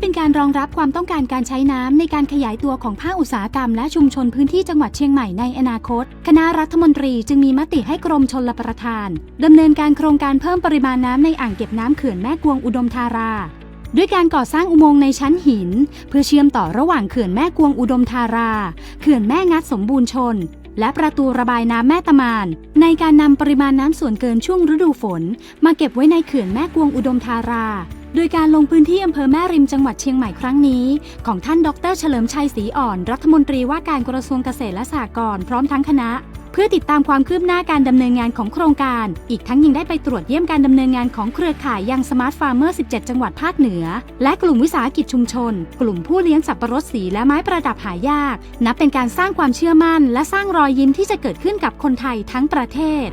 เป็นการรองรับความต้องการการใช้น้ำในการขยายตัวของภาคอุตสาหกรรมและชุมชนพื้นที่จังหวัดเชียงใหม่ในอนาคต คณะรัฐมนตรีจึงมีมติให้กรมชลประทานดำเนินการโครงการเพิ่มปริมาณน้ำในอ่างเก็บน้ำเขื่อนแม่กวงอุดมธารา ด้วยการก่อสร้างอุโมงค์ในชั้นหิน เพื่อเชื่อมต่อระหว่างเขื่อนแม่กวงอุดมธารา เขื่อนแม่งัดสมบูรณ์ชนและประตูระบายน้ำแม่ตะมาน ในการนำปริมาณน้ำส่วนเกินช่วงฤดูฝน มาเก็บไว้ในเขื่อนแม่กวงอุดมธารา โดยการลงพื้นที่อำเภอแม่ริมจังหวัดเชียงใหม่ครั้งนี้ ของท่านดรเฉลิมชัยศรีอ่อน รัฐมนตรีว่าการกระทรวงเกษตรและสหกรณ์พร้อมทั้งคณะ เพื่อติดตามความคืบหน้าการดำเนินงานของโครงการ อีกทั้งยังได้ไปตรวจเยี่ยมการดำเนินงานของเครือข่ายยังสมาร์ทฟาร์มเมอร์ 17 จังหวัดภาคเหนือ และกลุ่มวิสาหกิจชุมชน กลุ่มผู้เลี้ยงสับปะรดสีและไม้ประดับหายาก นับเป็นการสร้างความเชื่อมั่น และสร้างรอยยิ้มที่จะเกิดขึ้นกับคนไทยทั้งประเทศ